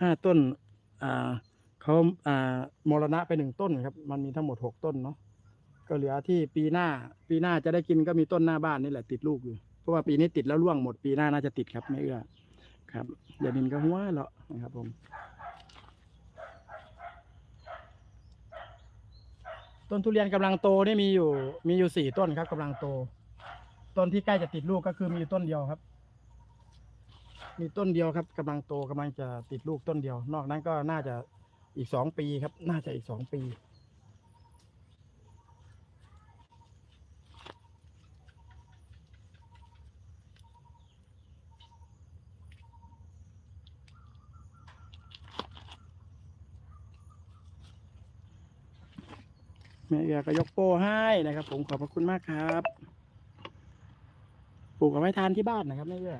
ห้าต้นอ่าเขาอ่ามรณะไปหนึ่งต้นครับ มันมีทั้งหมดหกต้นเนาะก็เหลือที่ปีหน้า ปีหน้าจะได้กินก็มีต้นหน้าบ้านนี่แหละติดลูกอยู่เพราะว่าปีนี้ติดแล้วร่วงหมดปีหน้าน่าจะติดครับไม่เอื้อครับอย่าดินก็หัวเลาะนะครับผม ต้นทุเรียนกำลังโตนี่มีอยู่มีอยู่สี่ต้นครับกำลังโต ต้นที่ใกล้จะติดลูกก็คือมีอยู่ต้นเดียวครับ มีต้นเดียวครับกำลังโตกำลังจะติดลูกต้นเดียว นอกนั้นก็น่าจะอีกสองปีครับ น่าจะอีกสองปีแม่เอือก็ยกโป้ให้นะครับ ผมขอบพระคุณมากครับ ปลูกเอาไว้ทานที่บ้านนะครับแม่เอือ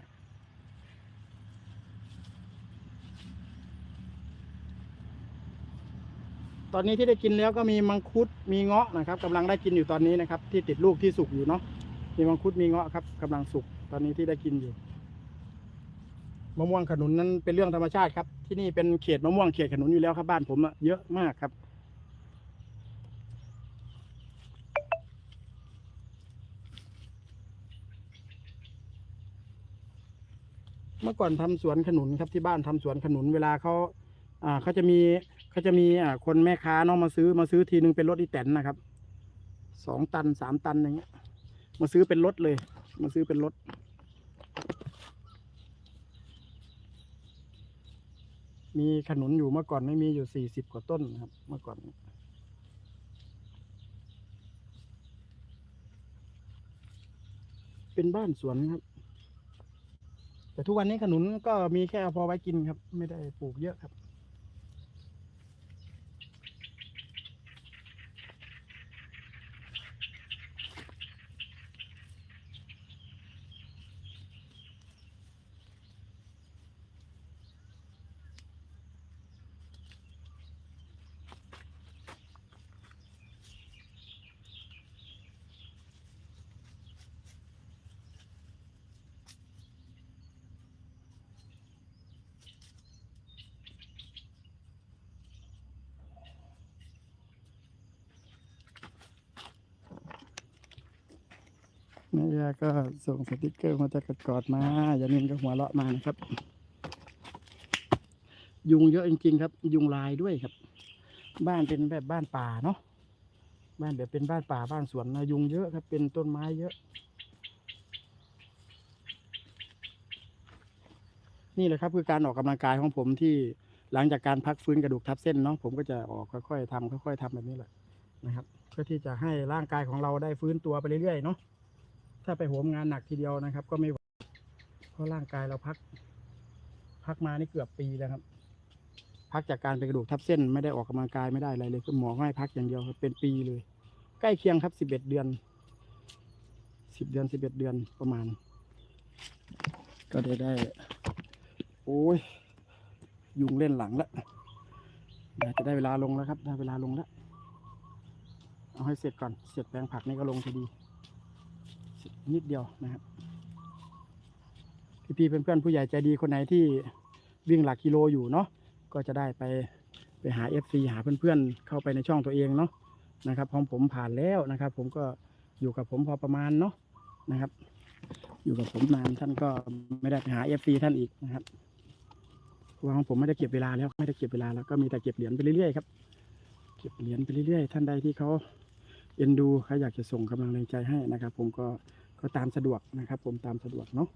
ตอนนี้ที่ได้กินแล้วก็มีมังคุดมีเงาะนะครับกำลังได้กินอยู่ตอนนี้นะครับ ที่ติดลูกที่สุกอยู่เนาะมีมังคุดมีเงาะครับกำลังสุกตอนนี้ที่ได้กินอยู่มะม่วงขนุนนั้นเป็นเรื่องธรรมชาติครับ ที่นี่เป็นเขตมะม่วงเขตขนุนอยู่แล้วครับบ้านผมอะเยอะมากครับ เมื่อก่อนทำสวนขนุนครับที่บ้านทำสวนขนุนเวลาเขาอ่าเขาจะมี เขาจะมีอ่าคนแม่ค้าเนาะมาซื้อมาซื้อทีนึงเป็นรถอีแตนนะครับสองตันสามตันอย่างเงี้ย มาซื้อเป็นรถเลย มาซื้อเป็นรถมีขนุนอยู่เมื่อก่อนไม่มีอยู่สี่สิบกว่าต้นครับ เมื่อก่อน เป็นบ้านสวนครับ แต่ทุกวันนี้ขนุนก็มีแค่พอไว้กินครับ ไม่ได้ปลูกเยอะครับ แม่ยาก็ส่งสติกเกอร์มาจากกอดมาอย่านินก็หัวเราะมานะครับ ยุงเยอะจริงๆครับ ยุงลายด้วยครับ บ้านเป็นแบบบ้านป่าเนาะบ้านแบบเป็นบ้านป่าบ้านสวนนะยุงเยอะครับ เป็นต้นไม้เยอะ นี่แหละครับคือการออกกำลังกายของผมที่หลังจากการพักฟื้นกระดูกทับเส้นเนาะผมก็จะออกค่อยๆทำค่อยๆทำแบบนี้แหละนะครับ เพื่อที่จะให้ร่างกายของเราได้ฟื้นตัวไปเรื่อยๆเนาะ ถ้าไปโหมงานหนักทีเดียวนะครับ ก็ไม่ไหวเพราะร่างกายเราพัก พักมานี่เกือบปีแล้วครับ พักจากการเป็นกระดูกทับเส้นไม่ได้ออกกำลังกายไม่ได้อะไรเลยคือหมอให้พักอย่างเดียวเป็นปีเลย ใกล้เคียงครับสิบเอ็ดเดือนสิบเดือนสิบเอ็ดเดือนประมาณ ก็ได้ได้ โอ้ย ยุงเล่นหลังแล้วจะได้เวลาลงแล้วครับ ได้เวลาลงแล้ว เอาให้เสร็จก่อน เสร็จแปลงผักนี่ก็ลงทีดี นิดเดียวนะครับพี่ๆเพื่อนๆผู้ใหญ่ใจดีคนไหนที่วิ่งหลักกิโลอยู่เนาะก็จะได้ไปไปหา FC หาเพื่อนๆเข้าไปในช่องตัวเองเนาะนะครับของผมผ่านแล้วนะครับ ผมก็อยู่กับผมพอประมาณเนาะนะครับ อยู่กับผมนานท่านก็ไม่ได้ไปหา FC ท่านอีกนะครับว่าของผมไม่ได้เก็บเวลาแล้วไม่ได้เก็บเวลาแล้วก็มีแต่เก็บเหรียญไปเรื่อยๆครับเก็บเหรียญไปเรื่อยๆท่านใดที่เขาเอ็นดูเขาอยากจะส่งกำลังใจให้นะครับ ผมก็ ก็ตามสะดวกนะครับ ผมตามสะดวกเนาะ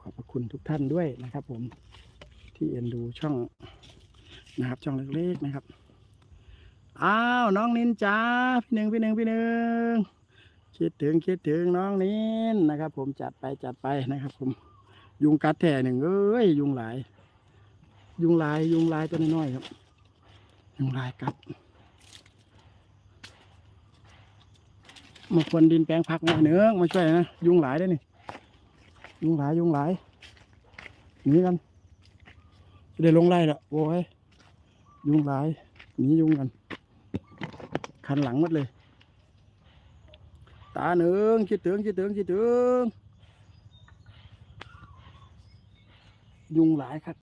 ขอบพระคุณทุกท่านด้วยนะครับ ผมที่เอ็นดูช่องนะครับ ช่องเล็กๆนะครับอ้าวน้องนินจ้าพี่หนึ่งพี่หนึ่งพี่หนึ่งคิดถึงคิดถึงน้องนินนะครับ ผมจัดไปจัดไปนะครับ ผมยุงกัดแท่หนึ่งเอ้ยยุงหลาย ยุงลายยุงลายตัวน้อยๆครับ ยุงลายกัด มาควรดินแปลงผักมาเนื้อมาช่วยนะ ยุงหลายได้นี่ ยุงหลายยุงหลายหนีกันจะได้ลงไล่ละโว้ยยุงหลายหนียุงกันคันหลังหมดเลย ตาหนึ่งคิดถึงคิดถึงคิดถึงยุงหลายครับ